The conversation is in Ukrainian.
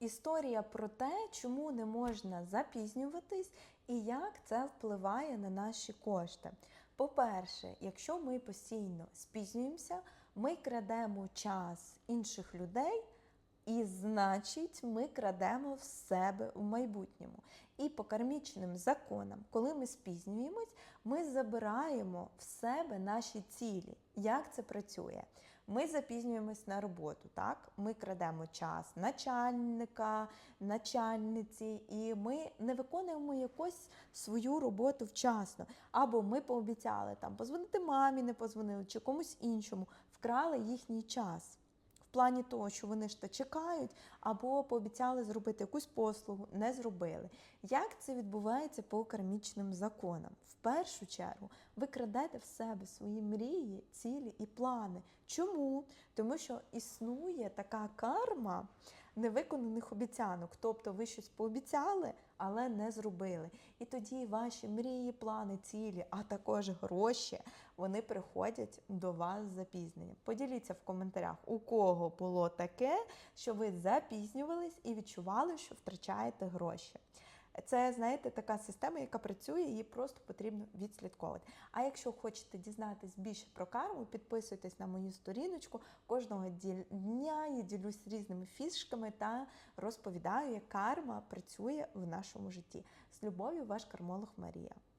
Історія про те, чому не можна запізнюватись і як це впливає на наші кошти. По-перше, якщо ми постійно спізнюємося, ми крадемо час інших людей. І значить, ми крадемо в себе в майбутньому. І по кармічним законам, коли ми спізнюємось, ми забираємо в себе наші цілі. Як це працює? Ми запізнюємось на роботу, так? Ми крадемо час начальника, начальниці, і ми не виконуємо якось свою роботу вчасно. Або ми пообіцяли там позвонити мамі, не позвонили, чи комусь іншому, вкрали їхній час плані того, що вони ж то чекають, або пообіцяли зробити якусь послугу, не зробили. Як це відбувається по кармічним законам? В першу чергу ви крадете в себе свої мрії, цілі і плани. Чому? Тому що існує така карма невиконаних обіцянок. Тобто ви щось пообіцяли, але не зробили. І тоді ваші мрії, плани, цілі, а також гроші, вони приходять до вас з запізненням. Поділіться в коментарях, у кого було таке, що ви запізнювались і відчували, що втрачаєте гроші. Це, знаєте, така система, яка працює, її просто потрібно відслідковувати. А якщо хочете дізнатись більше про карму, підписуйтесь на мою сторіночку. Кожного дня я ділюсь різними фішками та розповідаю, як карма працює в нашому житті. З любов'ю, ваш кармолог Марія.